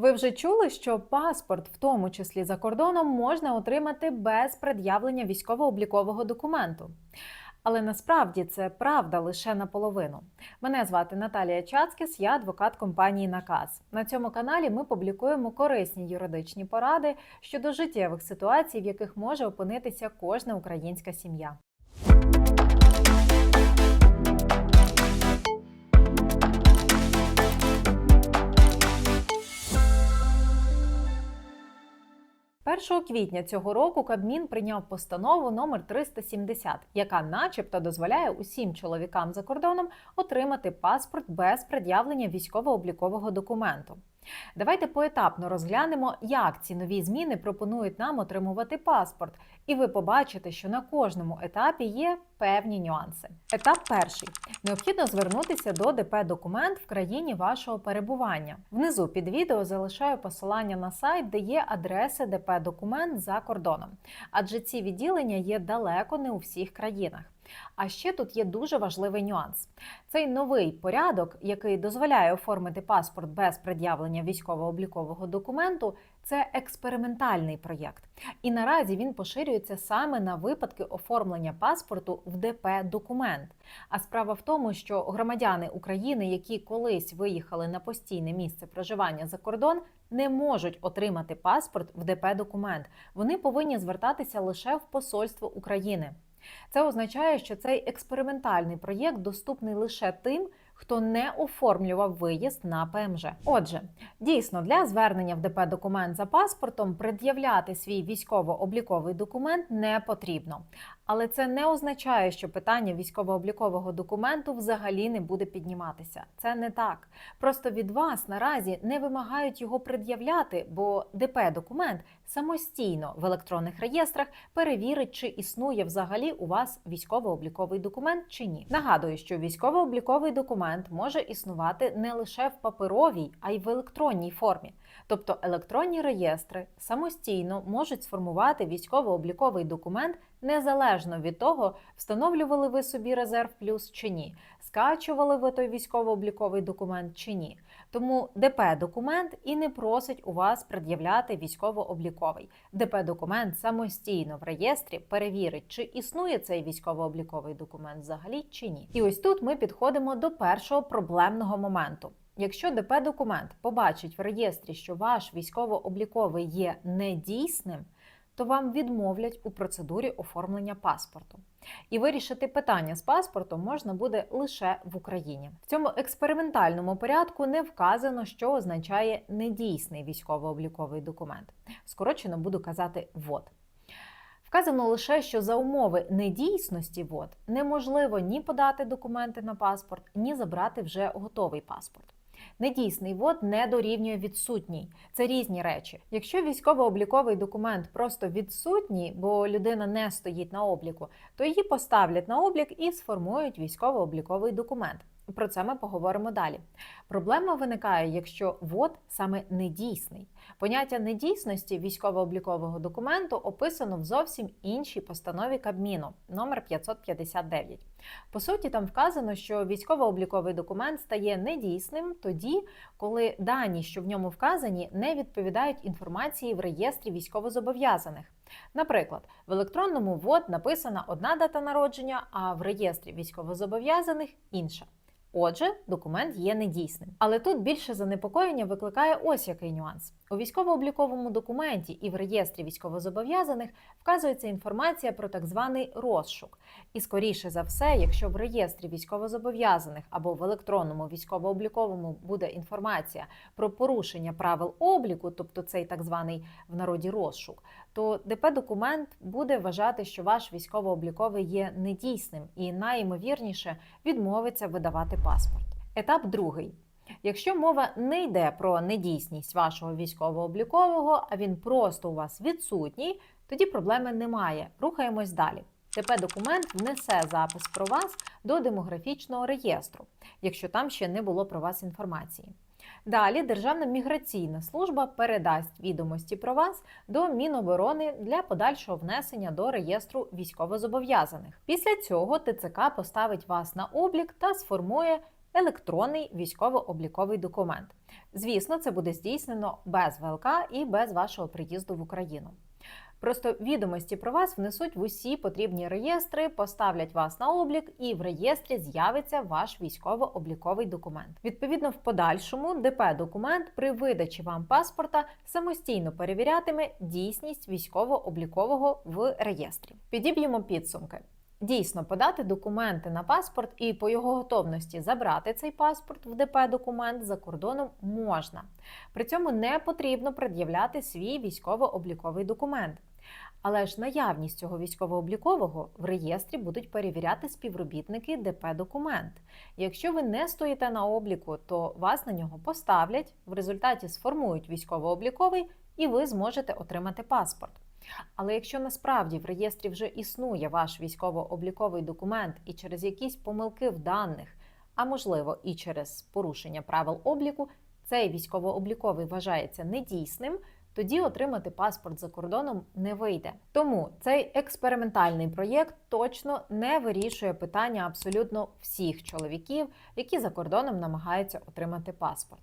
Ви вже чули, що паспорт, в тому числі за кордоном, можна отримати без пред'явлення військово-облікового документу. Але насправді це правда лише наполовину. Мене звати Наталія Чацкіс, я адвокат компанії Наказ. На цьому каналі ми публікуємо корисні юридичні поради щодо життєвих ситуацій, в яких може опинитися кожна українська сім'я. Першого квітня цього року Кабмін прийняв постанову номер 370, яка, начебто, дозволяє усім чоловікам за кордоном отримати паспорт без пред'явлення військово-облікового документу. Давайте поетапно розглянемо, як ці нові зміни пропонують нам отримувати паспорт, і ви побачите, що на кожному етапі є певні нюанси. Етап перший: необхідно звернутися до ДП документ в країні вашого перебування. Внизу під відео залишаю посилання на сайт, де є адреси ДП документ за кордоном, адже ці відділення є далеко не у всіх країнах. А ще тут є дуже важливий нюанс. Цей новий порядок, який дозволяє оформити паспорт без пред'явлення військово-облікового документу, це експериментальний проєкт. І наразі він поширюється саме на випадки оформлення паспорту в ДП документ. А справа в тому, що громадяни України, які колись виїхали на постійне місце проживання за кордон, не можуть отримати паспорт в ДП документ. Вони повинні звертатися лише в Посольство України. Це означає, що цей експериментальний проєкт доступний лише тим, хто не оформлював виїзд на ПМЖ. Отже, дійсно для звернення в ДП документ за паспортом пред'являти свій військово-обліковий документ не потрібно. Але це не означає, що питання військово-облікового документу взагалі не буде підніматися. Це не так. Просто від вас наразі не вимагають його пред'являти, бо ДП документ самостійно в електронних реєстрах перевірить, чи існує взагалі у вас військово-обліковий документ чи ні. Нагадую, що військово-обліковий документ може існувати не лише в паперовій, а й в електронній формі. Тобто електронні реєстри самостійно можуть сформувати військово-обліковий документ незалежно від того, встановлювали ви собі резерв плюс чи ні, скачували ви той військово-обліковий документ чи ні. Тому ДП документ і не просить у вас пред'являти військово-обліковий. ДП документ самостійно в реєстрі перевірить, чи існує цей військово-обліковий документ взагалі чи ні. І ось тут ми підходимо до першого проблемного моменту. Якщо ДП документ побачить в реєстрі, що ваш військово-обліковий є недійсним, то вам відмовлять у процедурі оформлення паспорту. І вирішити питання з паспортом можна буде лише в Україні. В цьому експериментальному порядку не вказано, що означає недійсний військово-обліковий документ. Скорочено буду казати ВОД. Вказано лише, що за умови недійсності ВОД неможливо ні подати документи на паспорт, ні забрати вже готовий паспорт. Недійсний вод не дорівнює відсутній. Це різні речі. Якщо військово-обліковий документ просто відсутній, бо людина не стоїть на обліку, то її поставлять на облік і сформують військово-обліковий документ. Про це ми поговоримо далі. Проблема виникає, якщо ВОД саме недійсний. Поняття недійсності військово-облікового документу описано в зовсім іншій постанові Кабміну номер 559. По суті, там вказано, що військово-обліковий документ стає недійсним тоді, коли дані, що в ньому вказані, не відповідають інформації в реєстрі військовозобов'язаних. Наприклад, в електронному ВОД написана одна дата народження, а в реєстрі військовозобов'язаних інша. Отже, документ є недійсним. Але тут більше занепокоєння викликає ось який нюанс. У військово-обліковому документі і в реєстрі військовозобов'язаних вказується інформація про так званий розшук. І скоріше за все, якщо в реєстрі військовозобов'язаних або в електронному військово-обліковому буде інформація про порушення правил обліку, тобто цей так званий в народі розшук, то ДП документ буде вважати, що ваш військово-обліковий є недійсним і найімовірніше відмовиться видавати паспорт. Етап другий. Якщо мова не йде про недійсність вашого військово-облікового, а він просто у вас відсутній, тоді проблеми немає. Рухаємось далі. ТП документ внесе запис про вас до демографічного реєстру, якщо там ще не було про вас інформації. Далі Державна міграційна служба передасть відомості про вас до Міноборони для подальшого внесення до реєстру військовозобов'язаних. Після цього ТЦК поставить вас на облік та сформує електронний військово-обліковий документ. Звісно, це буде здійснено без ВЛК і без вашого приїзду в Україну. Просто відомості про вас внесуть в усі потрібні реєстри, поставлять вас на облік, і в реєстрі з'явиться ваш військово-обліковий документ. Відповідно, в подальшому ДП документ при видачі вам паспорта самостійно перевірятиме дійсність військово-облікового в реєстрі. Підіб'ємо підсумки. Дійсно, подати документи на паспорт і по його готовності забрати цей паспорт в ДП документ за кордоном можна. При цьому не потрібно пред'являти свій військово-обліковий документ. Але ж наявність цього військово-облікового в реєстрі будуть перевіряти співробітники ДП документ. Якщо ви не стоїте на обліку, то вас на нього поставлять, в результаті сформують військово-обліковий і ви зможете отримати паспорт. Але якщо насправді в реєстрі вже існує ваш військово-обліковий документ і через якісь помилки в даних, а можливо і через порушення правил обліку, цей військово-обліковий вважається недійсним, тоді отримати паспорт за кордоном не вийде. Тому цей експериментальний проєкт точно не вирішує питання абсолютно всіх чоловіків, які за кордоном намагаються отримати паспорт.